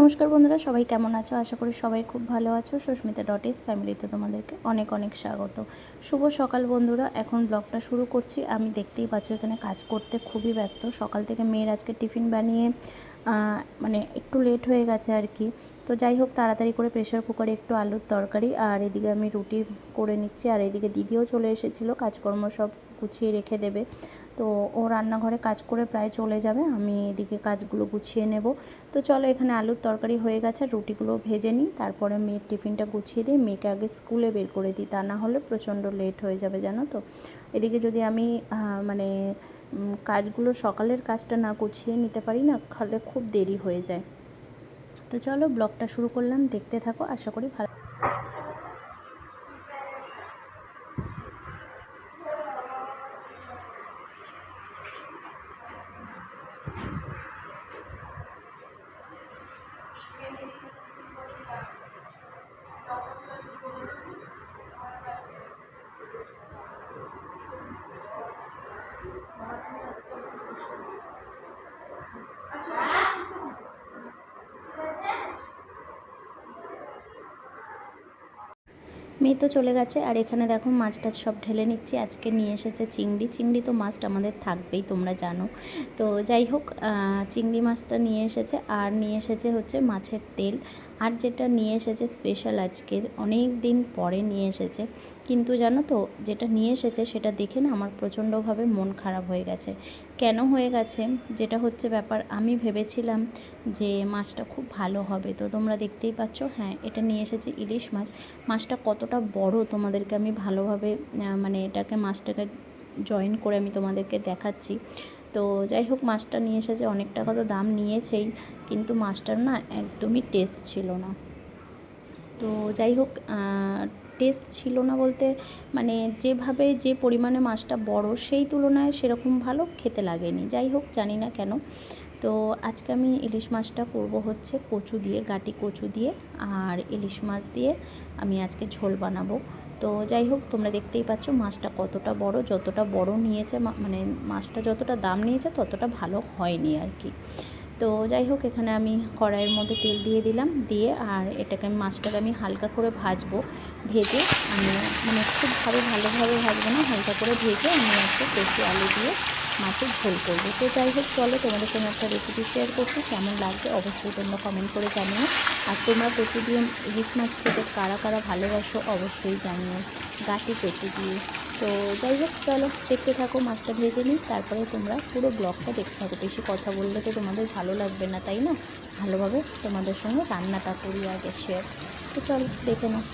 নমস্কার বন্ধুরা, সবাই কেমন আছো? আশা করি সবাই খুব ভালো আছো। সুস্মিতা ডট ইস ফ্যামিলিতে তোমাদেরকে অনেক অনেক স্বাগত। শুভ সকাল বন্ধুরা, এখন ব্লগটা শুরু করছি। আমি দেখতেই পাচ্ছ এখানে কাজ করতে খুবই ব্যস্ত। সকাল থেকে মেয়ের আজকে টিফিন বানিয়ে মানে একটু লেট হয়ে গেছে আর কি। তো যাই হোক, তাড়াতাড়ি করে প্রেশার কুকারে একটু আলুর তরকারি আর এদিকে আমি রুটি করে নিচ্ছি আর এদিকে দিদিও চলে এসেছিল, কাজকর্ম সব গুছিয়ে রেখে দেবে। তো ও রান্নাঘরে কাজ করে প্রায় চলে যাবে, আমি এদিকে কাজগুলো গুছিয়ে নেব। তো চলো এখানে আলুর তরকারি হয়ে গেছে রুটিগুলো ভেজে নিই, তারপরে মেয়ের টিফিনটা গুছিয়ে দিই। মেয়েকে আগে স্কুলে বের করে দিই, তা না হলে প্রচণ্ড লেট হয়ে যাবে, জানো তো। এদিকে যদি আমি মানে কাজগুলো সকালের কাজটা না গুছিয়ে নিতে পারি না, তাহলে খুব দেরি হয়ে যায়। তো চলো ব্লগটা শুরু করলাম। দেখতে থাকো আশা করি ভালো মেয়ে তো চলে গেছে, আর এখানে দেখো মাছটা সব ঢেলে নিচ্ছি। আজকে নিয়ে এসেছে চিংড়ি। চিংড়ি তো মাছটা আমাদের থাকবেই, তোমরা জানো। তো যাই হোক চিংড়ি মাছটা নিয়ে এসেছে, আর নিয়ে এসেছে হচ্ছে মাছের তেল। আর যেটা নিয়ে এসেছে স্পেশাল আজকের, অনেক দিন পরে নিয়ে এসেছে। কিন্তু জানো তো, যেটা নিয়ে এসেছে সেটা দেখে না আমার প্রচণ্ডভাবে মন খারাপ হয়ে গেছে। কেন হয়ে গেছে? যেটা হচ্ছে ব্যাপার, আমি ভেবেছিলাম যে মাছটা খুব ভালো হবে। তো তোমরা দেখতেই পাচ্ছ হ্যাঁ এটা নিয়ে এসেছে ইলিশ মাছ। মাছটা কতটা বড় তোমাদেরকে আমি ভালোভাবে মানে এটাকে, মাছটাকে জয়েন করে আমি তোমাদেরকে দেখাচ্ছি। তো যাই হোক, মাছটা নিয়ে এসেছে অনেক টাকা তো দাম নিয়েছেই, কিন্তু মাছটার না একদমই টেস্ট ছিল না। তো যাই হোক টেস্ট ছিল না বলতে মানে যেভাবে যে পরিমাণে মাছটা বড় সেই তুলনায় সেরকম ভালো খেতে লাগেনি। যাই হোক, জানি না কেন। তো আজকে আমি ইলিশ মাছটা করব হচ্ছে কচু দিয়ে, গাটি কচু দিয়ে, আর ইলিশ মাছ দিয়ে আমি আজকে ঝোল বানাবো। তো যাই হোক, তোমরা দেখতেই পাচ্ছ মাছটা কতটা বড়, যতটা বড় নিয়েছে মানে মাছটা যতটা দাম নিয়েছে ততটা ভালো হয়নি আর কি। তো যাই হোক, এখানে আমি কড়াইয়ের মধ্যে তেল দিয়ে দিলাম, দিয়ে আর এটাকে আমি, মাছটাকে আমি হালকা করে ভাজবো, ভেজে আমি মানে খুব ভালো ভালোভাবে ভাজবো না, হালকা করে ভেজে আমি একটু কচি আলু দিয়ে মাছের ঝোল করব। তো যাই হোক, চলো তোমাদের সঙ্গে একটা রেসিপি শেয়ার করছি। কেমন লাগবে অবশ্যই তোমরা কমেন্ট করে জানিও। আর তোমরা কচু দিয়ে ইলিশ মাছ খেতে কারা কারা ভালোবাসো অবশ্যই জানিও। গাটি কচু দিয়ে তো যাই হোক, চলো দেখতে থাকো, মাছটা ভেজে নিই। তারপরে তোমরা পুরো ব্লগটা দেখতে থাকো। বেশি কথা বললে তো তোমাদের ভালো লাগবে না, তাই না? ভালোভাবে তোমাদের সঙ্গে রান্নাটা করি আগে শেয়ার তো চলো, দেখে নাও।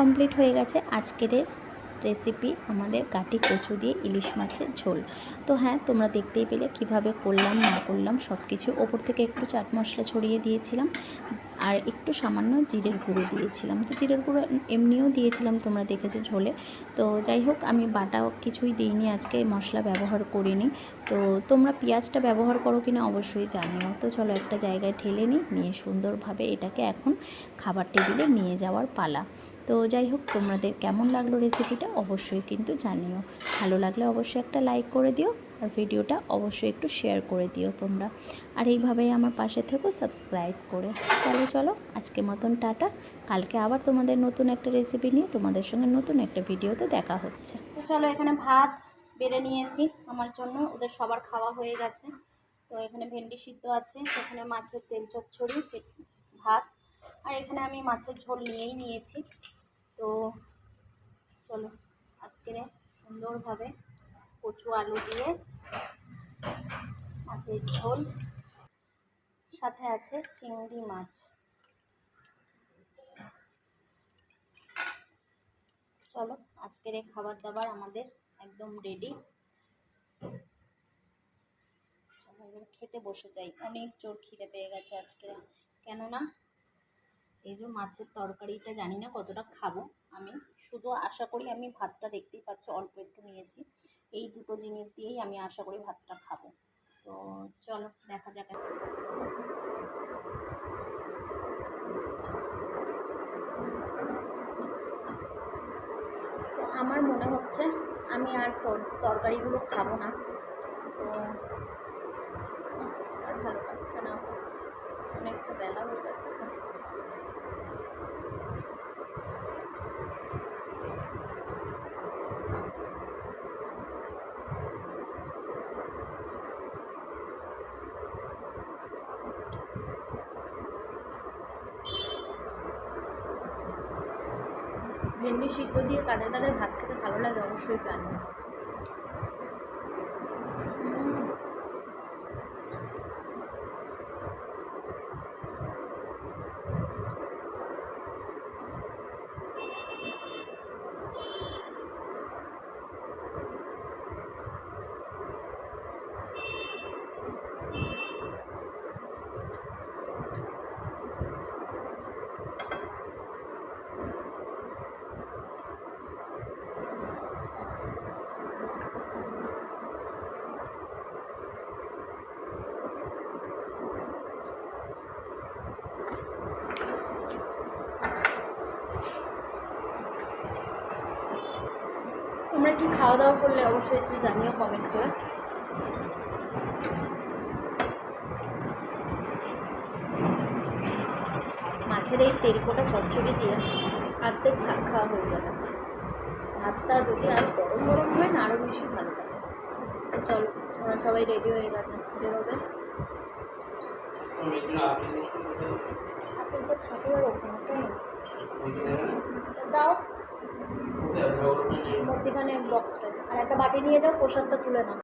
কমপ্লিট হয়ে গেছে। আজকের রেসিপি আমাদের গাটি কচু দিয়ে ইলিশ মাছের ঝোল। তো হ্যাঁ তোমরা দেখতেই পেলে কীভাবে করলাম, না করলাম সব কিছু ওপর থেকে একটু চাট মশলা ছড়িয়ে দিয়েছিলাম। আর একটু সামান্য জিরের গুঁড়ো দিয়েছিলাম। তো জিরের গুঁড়ো এমনিও দিয়েছিলাম, তোমরা দেখেছ ঝোলে। তো যাই হোক, আমি বাটা কিছুই দিইনি আজকে, মশলা ব্যবহার করিনি। তো তোমরা পেঁয়াজটা ব্যবহার করো কিনা অবশ্যই জানিও। তো চলো একটা জায়গায় ঠেলে নিই, নিয়ে সুন্দরভাবে এটাকে এখন খাবার টেবিলে নিয়ে যাওয়ার পালা। তো যাই হোক, তোমাদের কেমন লাগল রেসিপিটা অবশ্যই কিন্তু জানিও। ভালো লাগলে অবশ্যই একটা লাইক করে দিও আর ভিডিওটা অবশ্যই একটু শেয়ার করে দিও তোমরা। আর এইভাবেই আমার পাশে থেকো সাবস্ক্রাইব করে। তাহলে চলো আজকে মতন টাটা। কালকে আবার তোমাদের নতুন একটা রেসিপি নিয়ে তোমাদের সঙ্গে নতুন একটা ভিডিওতে দেখা হচ্ছে। চলো, এখানে ভাত বেড়ে নিয়েছি আমার জন্য। ওদের সবার খাওয়া হয়ে গেছে। তো এখানে ভেন্ডি সিদ্ধ আছে, এখানে মাছের তেল চচ্চড়ি ভাত। আর এখানে আমি মাছের ঝোল নিয়েই নিয়েছি। তো চলো, আজকে সুন্দরভাবে কচু আলু দিয়ে মাছের ঝোল। সাথে আছে চিংড়ি মাছ। চলো, আজকের এই খাবার দাবার আমাদের একদম রেডি চলো, এবার খেতে বসে যাই। অনেক জোর খিদে পেয়ে গেছে আজকে। কেননা এই যে মাছের তরকারিটা জানি না কতটা খাব আমি। শুধু আশা করি আমি ভাতটা দেখতেই পাচ্ছ, অল্প একটু নিয়েছি। এই দুটো জিনিস দিয়েই আমি আশা করি ভাতটা খাব। তো চলো, দেখা যাক। আমার মনে হচ্ছে আমি আর তর- তরকারিগুলো খাব না। তো আর ভালো লাগছে না। অনেকটা বেলা হয়ে গেছে। ভেন্ডি সিদ্ধ দিয়ে কাদের কাদের ভাত খেতে ভালো লাগে অবশ্যই জানি তোমরা কি খাওয়া দাওয়া করলে অবশ্যই একটু জানিও কমেন্ট করে। মাছের এই তেলকোটা চচ্চড়ি দিয়ে অর্ধেক ভাত খাওয়া হয়ে যাবে ভাতটা যদি আরও গরম গরম হয় না আরও বেশি ভালো লাগে। তো চলো ওরা সবাই রেডি হয়ে গেছে বেরোবে ঠাকুরের ওখানে। দাও। মধ্যখানে বক্সটা আর একটা বাটি নিয়ে যাও প্রসাদটা তুলে নাও।